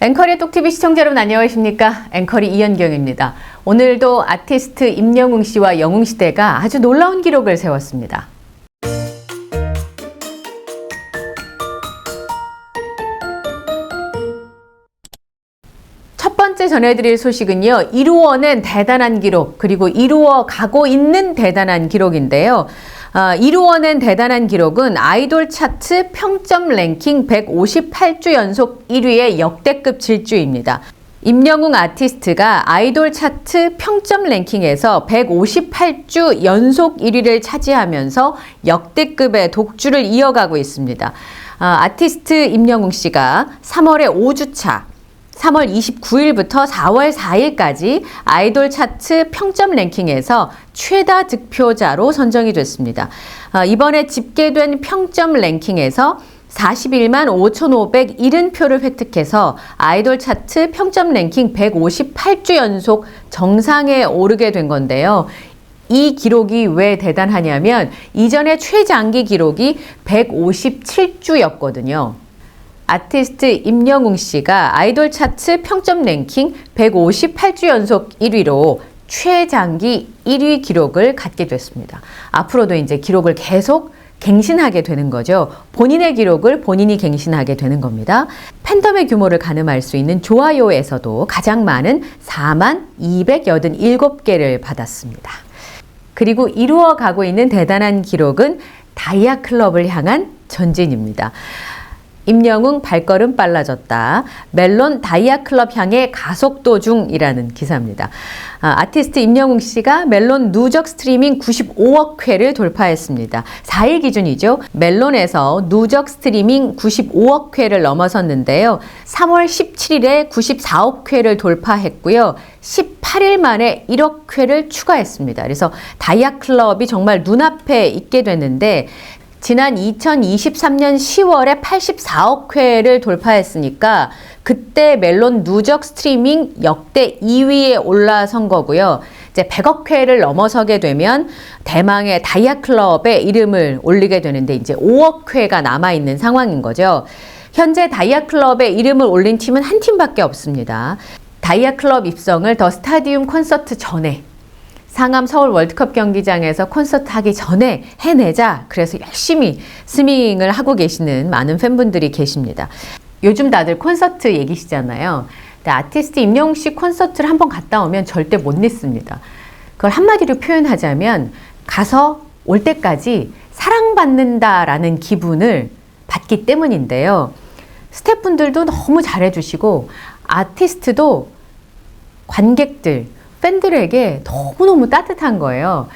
앵커리 똑TV 시청자 여러분 안녕하십니까? 앵커리 이현경입니다. 오늘도 아티스트 임영웅 씨와 영웅 시대가 아주 놀라운 기록을 세웠습니다. 전해드릴 소식은요, 이루어낸 대단한 기록, 그리고 이루어 가고 있는 대단한 기록인데요. 아, 이루어낸 대단한 기록은 아이돌 차트 평점 랭킹 158주 연속 1위의 역대급 질주입니다. 임영웅 아티스트가 아이돌 차트 평점 랭킹에서 158주 연속 1위를 차지하면서 역대급의 독주를 이어가고 있습니다. 아, 아티스트 임영웅 씨가 3월에 5주차 3월 29일부터 4월 4일까지 아이돌 차트 평점 랭킹에서 최다 득표자로 선정이 됐습니다. 어, 이번에 집계된 평점 랭킹에서 41만 5,570표를 획득해서 아이돌 차트 평점 랭킹 158주 연속 정상에 오르게 된 건데요. 이 기록이 왜 대단하냐면 이전에 최장기 기록이 157주였거든요. 아티스트 임영웅 씨가 아이돌 차트 평점 랭킹 158주 연속 1위로 최장기 1위 기록을 갖게 됐습니다. 앞으로도 이제 기록을 계속 갱신하게 되는 거죠. 본인의 기록을 본인이 갱신하게 되는 겁니다. 팬덤의 규모를 가늠할 수 있는 좋아요에서도 가장 많은 4만 287개를 받았습니다. 그리고 이루어 가고 있는 대단한 기록은 다이아 클럽을 향한 전진입니다. 임영웅 발걸음 빨라졌다. 멜론 다이아 클럽 향해 가속도 중이라는 기사입니다. 아, 아티스트 임영웅 씨가 멜론 누적 스트리밍 95억 회를 돌파했습니다. 4일 기준이죠. 멜론에서 누적 스트리밍 95억 회를 넘어섰는데요. 3월 17일에 94억 회를 돌파했고요. 18일 만에 1억 회를 추가했습니다. 그래서 다이아 클럽이 정말 눈앞에 있게 됐는데 지난 2023년 10월에 84억 회를 돌파했으니까 그때 멜론 누적 스트리밍 역대 2위에 올라선 거고요. 이제 100억 회를 넘어서게 되면 대망의 다이아 클럽의 이름을 올리게 되는데 이제 5억 회가 남아 있는 상황인 거죠. 현재 다이아 클럽의 이름을 올린 팀은 한 팀밖에 없습니다. 다이아 클럽 입성을 더 스타디움 콘서트 전에 상암 서울 월드컵 경기장에서 콘서트 하기 전에 해내자. 그래서 열심히 스밍을 하고 계시는 많은 팬분들이 계십니다. 요즘 다들 콘서트 얘기시잖아요. 근데 아티스트 임영웅 씨 콘서트를 한번 갔다 오면 절대 못 잊습니다. 그걸 한마디로 표현하자면 가서 올 때까지 사랑받는다라는 기분을 받기 때문인데요. 스태프분들도 너무 잘해주시고 아티스트도 관객들, 팬들에게 너무너무 따뜻한 거예요.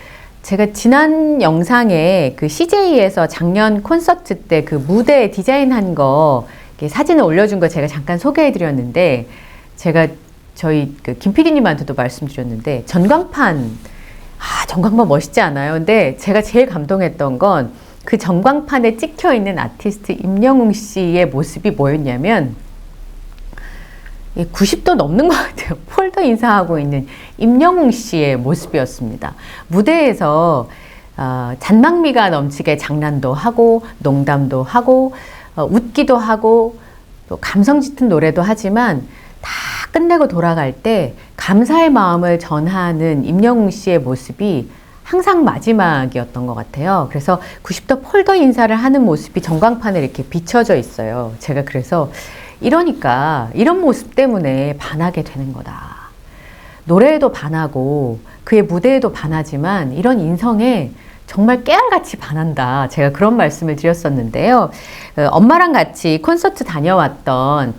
제가 지난 영상에 그 CJ에서 작년 콘서트 때 그 무대 디자인한 거 사진을 올려준 거 제가 잠깐 소개해 드렸는데 제가 저희 그 김 PD님한테도 말씀드렸는데 전광판 아 전광판 멋있지 않아요? 근데 제가 제일 감동했던 건 그 전광판에 찍혀 있는 아티스트 임영웅 씨의 모습이 뭐였냐면 90도 넘는 것 같아요. 폴더 인사하고 있는 임영웅 씨의 모습이었습니다. 무대에서 어, 잔망미가 넘치게 장난도 하고 농담도 하고 어, 웃기도 하고 또 감성 짙은 노래도 하지만 다 끝내고 돌아갈 때 감사의 마음을 전하는 임영웅 씨의 모습이 항상 마지막이었던 것 같아요. 그래서 90도 폴더 인사를 하는 모습이 전광판에 이렇게 비춰져 있어요. 제가 그래서 이러니까 이런 모습 때문에 반하게 되는 거다. 노래에도 반하고 그의 무대에도 반하지만 이런 인성에 정말 깨알같이 반한다. 제가 그런 말씀을 드렸었는데요. 어, 엄마랑 같이 콘서트 다녀왔던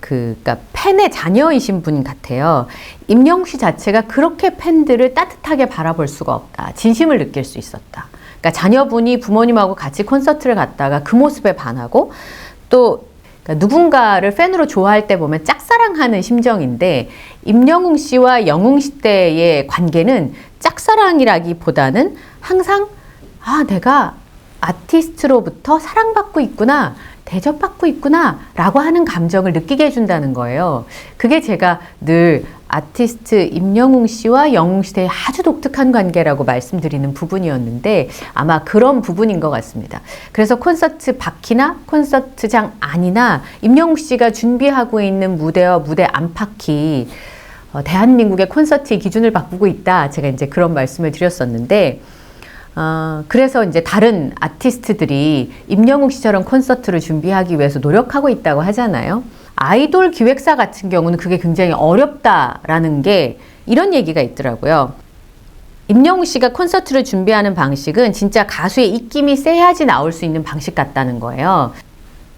그, 그니까 팬의 자녀이신 분 같아요. 임영웅 씨 자체가 그렇게 팬들을 따뜻하게 바라볼 수가 없다. 진심을 느낄 수 있었다. 그러니까 자녀분이 부모님하고 같이 콘서트를 갔다가 그 모습에 반하고 또 그러니까 누군가를 팬으로 좋아할 때 보면 짝사랑하는 심정인데 임영웅 씨와 영웅 씨 때의 관계는 짝사랑이라기보다는 항상 아 내가 아티스트로부터 사랑받고 있구나 대접받고 있구나 라고 하는 감정을 느끼게 해준다는 거예요. 그게 제가 늘 아티스트 임영웅 씨와 영웅 시대의 아주 독특한 관계라고 말씀드리는 부분이었는데 아마 그런 부분인 것 같습니다. 그래서 콘서트 밖이나 콘서트장 안이나 임영웅 씨가 준비하고 있는 무대와 무대 안팎이 어, 대한민국의 콘서트의 기준을 바꾸고 있다. 제가 이제 그런 말씀을 드렸었는데 어, 그래서 이제 다른 아티스트들이 임영웅 씨처럼 콘서트를 준비하기 위해서 노력하고 있다고 하잖아요. 아이돌 기획사 같은 경우는 그게 굉장히 어렵다라는 게 이런 얘기가 있더라고요. 임영웅 씨가 콘서트를 준비하는 방식은 진짜 가수의 입김이 세야지 나올 수 있는 방식 같다는 거예요.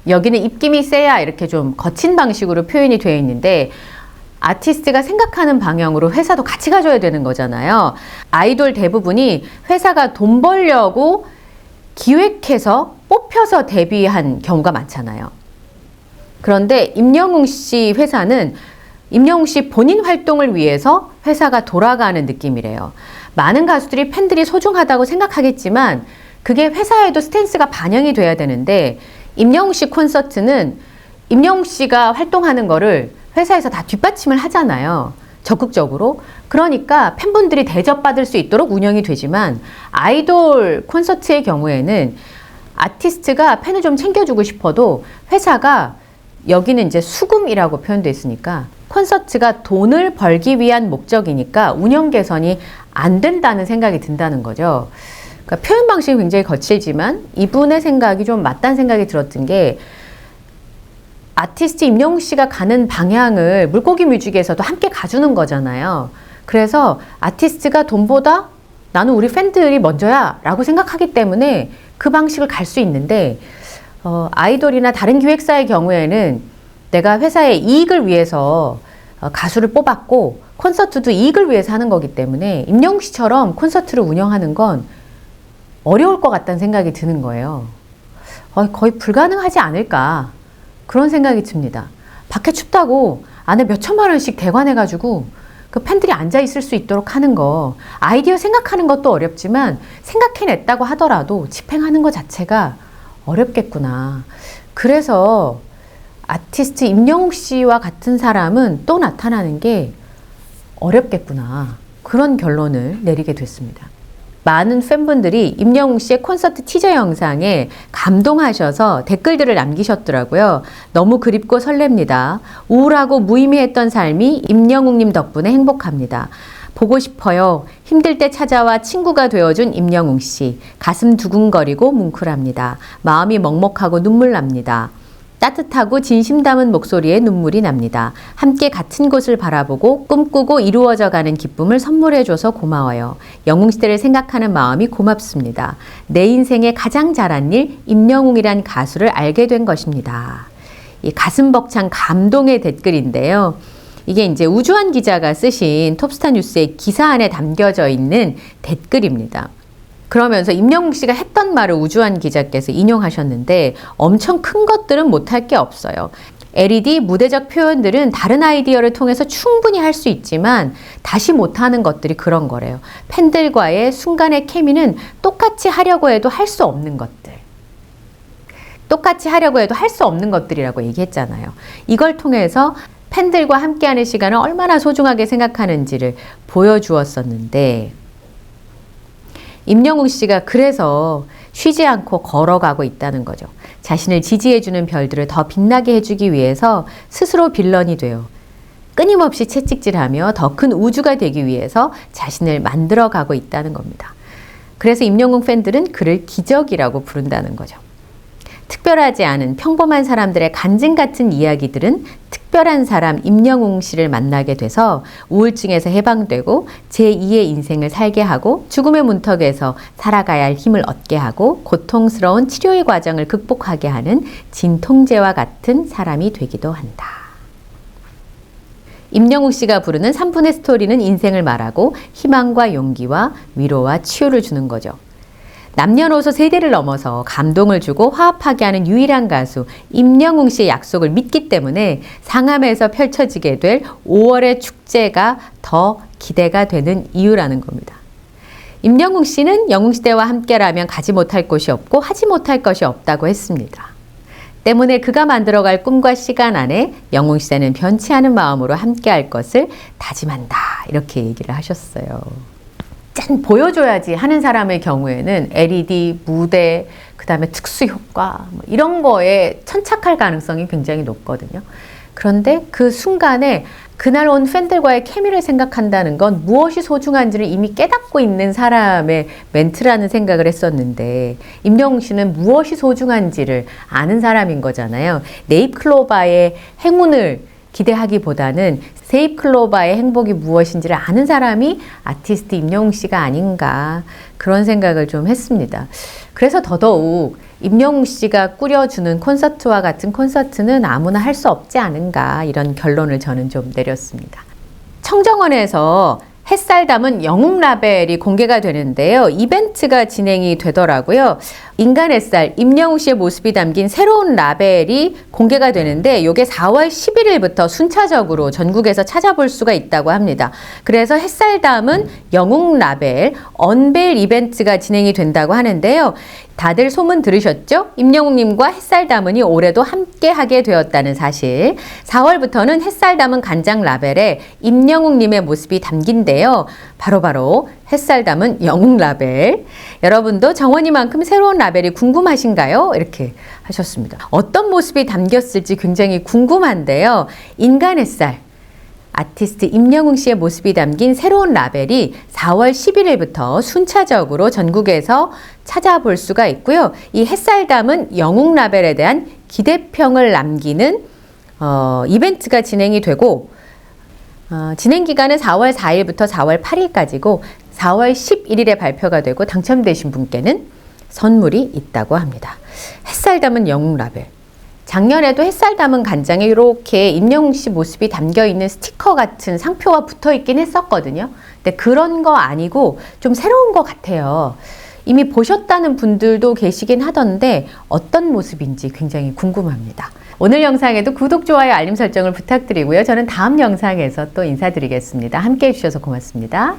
여기는 입김이 세야 이렇게 좀 거친 방식으로 표현이 되어 있는데 아티스트가 생각하는 방향으로 회사도 같이 가줘야 되는 거잖아요. 아이돌 대부분이 회사가 돈 벌려고 기획해서 뽑혀서 데뷔한 경우가 많잖아요. 그런데 임영웅 씨 회사는 임영웅 씨 본인 활동을 위해서 회사가 돌아가는 느낌이래요. 많은 가수들이 팬들이 소중하다고 생각하겠지만 그게 회사에도 스탠스가 반영이 돼야 되는데 임영웅 씨 콘서트는 임영웅 씨가 활동하는 거를 회사에서 다 뒷받침을 하잖아요. 적극적으로. 그러니까 팬분들이 대접받을 수 있도록 운영이 되지만 아이돌 콘서트의 경우에는 아티스트가 팬을 좀 챙겨주고 싶어도 회사가 여기는 이제 수금이라고 표현되어 있으니까 콘서트가 돈을 벌기 위한 목적이니까 운영 개선이 안 된다는 생각이 든다는 거죠. 그러니까 표현 방식이 굉장히 거칠지만 이분의 생각이 좀 맞다는 생각이 들었던 게 아티스트 임영웅 씨가 가는 방향을 물고기 뮤직에서도 함께 가주는 거잖아요. 그래서 아티스트가 돈보다 나는 우리 팬들이 먼저야 라고 생각하기 때문에 그 방식을 갈 수 있는데 어, 아이돌이나 다른 기획사의 경우에는 내가 회사의 이익을 위해서 어, 가수를 뽑았고 콘서트도 이익을 위해서 하는 거기 때문에 임영웅 씨처럼 콘서트를 운영하는 건 어려울 것 같다는 생각이 드는 거예요. 어, 거의 불가능하지 않을까. 그런 생각이 듭니다. 밖에 춥다고 안에 몇 천만 원씩 대관해가지고 그 팬들이 앉아 있을 수 있도록 하는 거 아이디어 생각하는 것도 어렵지만 생각해냈다고 하더라도 집행하는 것 자체가 어렵겠구나. 그래서 아티스트 임영웅 씨와 같은 사람은 또 나타나는 게 어렵겠구나. 그런 결론을 내리게 됐습니다. 많은 팬분들이 임영웅 씨의 콘서트 티저 영상에 감동하셔서 댓글들을 남기셨더라고요. 너무 그립고 설렙니다. 우울하고 무의미했던 삶이 임영웅님 덕분에 행복합니다. 보고 싶어요. 힘들 때 찾아와 친구가 되어준 임영웅 씨. 가슴 두근거리고 뭉클합니다. 마음이 먹먹하고 눈물 납니다. 따뜻하고 진심 담은 목소리에 눈물이 납니다. 함께 같은 곳을 바라보고 꿈꾸고 이루어져 가는 기쁨을 선물해 줘서 고마워요. 영웅 시대를 생각하는 마음이 고맙습니다. 내 인생에 가장 잘한 일, 임영웅이란 가수를 알게 된 것입니다. 이 가슴 벅찬 감동의 댓글인데요. 이게 이제 우주환 기자가 쓰신 톱스타 뉴스의 기사 안에 담겨져 있는 댓글입니다. 그러면서 임영웅 씨가 했던 말을 우주환 기자께서 인용하셨는데 엄청 큰 것들은 못할 게 없어요. LED 무대적 표현들은 다른 아이디어를 통해서 충분히 할 수 있지만 다시 못하는 것들이 그런 거래요. 팬들과의 순간의 케미는 똑같이 하려고 해도 할 수 없는 것들. 똑같이 하려고 해도 할 수 없는 것들이라고 얘기했잖아요. 이걸 통해서 팬들과 함께하는 시간을 얼마나 소중하게 생각하는지를 보여주었었는데 임영웅 씨가 그래서 쉬지 않고 걸어가고 있다는 거죠. 자신을 지지해주는 별들을 더 빛나게 해주기 위해서 스스로 빌런이 되어 끊임없이 채찍질하며 더 큰 우주가 되기 위해서 자신을 만들어가고 있다는 겁니다. 그래서 임영웅 팬들은 그를 기적이라고 부른다는 거죠. 특별하지 않은 평범한 사람들의 간증 같은 이야기들은 특별한 사람 임영웅 씨를 만나게 돼서 우울증에서 해방되고 제2의 인생을 살게 하고 죽음의 문턱에서 살아가야 할 힘을 얻게 하고 고통스러운 치료의 과정을 극복하게 하는 진통제와 같은 사람이 되기도 한다. 임영웅 씨가 부르는 3분의 스토리는 인생을 말하고 희망과 용기와 위로와 치유를 주는 거죠. 남녀노소 세대를 넘어서 감동을 주고 화합하게 하는 유일한 가수 임영웅 씨의 약속을 믿기 때문에 상암에서 펼쳐지게 될 5월의 축제가 더 기대가 되는 이유라는 겁니다. 임영웅 씨는 영웅시대와 함께라면 가지 못할 곳이 없고 하지 못할 것이 없다고 했습니다. 때문에 그가 만들어갈 꿈과 시간 안에 영웅 시대는 변치 않은 마음으로 함께할 것을 다짐한다. 이렇게 얘기를 하셨어요. 짠 보여줘야지 하는 사람의 경우에는 LED, 무대, 그 다음에 특수 효과 뭐 이런 거에 천착할 가능성이 굉장히 높거든요. 그런데 그 순간에 그날 온 팬들과의 케미를 생각한다는 건 무엇이 소중한지를 이미 깨닫고 있는 사람의 멘트라는 생각을 했었는데 임영웅 씨는 무엇이 소중한지를 아는 사람인 거잖아요. 네잎클로바의 행운을 기대하기보다는 세잎클로바의 행복이 무엇인지를 아는 사람이 아티스트 임영웅 씨가 아닌가 그런 생각을 좀 했습니다. 그래서 더더욱 임영웅 씨가 꾸려주는 콘서트와 같은 콘서트는 아무나 할 수 없지 않은가 이런 결론을 저는 좀 내렸습니다. 청정원에서 햇살 담은 영웅 라벨이 공개가 되는데요. 이벤트가 진행이 되더라고요. 인간 햇살, 임영웅 씨의 모습이 담긴 새로운 라벨이 공개가 되는데 이게 4월 11일부터 순차적으로 전국에서 찾아볼 수가 있다고 합니다. 그래서 햇살 담은 영웅 라벨 언벨 이벤트가 진행이 된다고 하는데요. 다들 소문 들으셨죠? 임영웅님과 햇살 담은이 올해도 함께 하게 되었다는 사실. 4월부터는 햇살 담은 간장 라벨에 임영웅님의 모습이 담긴데 요. 바로 바로 햇살 담은 영웅 라벨. 여러분도 정원이만큼 새로운 라벨이 궁금하신가요? 이렇게 하셨습니다. 어떤 모습이 담겼을지 굉장히 궁금한데요. 인간 햇살. 아티스트 임영웅 씨의 모습이 담긴 새로운 라벨이 4월 11일부터 순차적으로 전국에서 찾아볼 수가 있고요. 이 햇살 담은 영웅 라벨에 대한 기대평을 남기는 어, 이벤트가 진행이 되고 어, 진행 기간은 4월 4일부터 4월 8일까지고 4월 11일에 발표가 되고 당첨되신 분께는 선물이 있다고 합니다. 햇살 담은 영웅 라벨. 작년에도 햇살 담은 간장에 이렇게 임영웅 씨 모습이 담겨 있는 스티커 같은 상표가 붙어 있긴 했었거든요. 근데 그런 거 아니고 좀 새로운 것 같아요. 이미 보셨다는 분들도 계시긴 하던데 어떤 모습인지 굉장히 궁금합니다. 오늘 영상에도 구독, 좋아요, 알림 설정을 부탁드리고요. 저는 다음 영상에서 또 인사드리겠습니다. 함께 해주셔서 고맙습니다.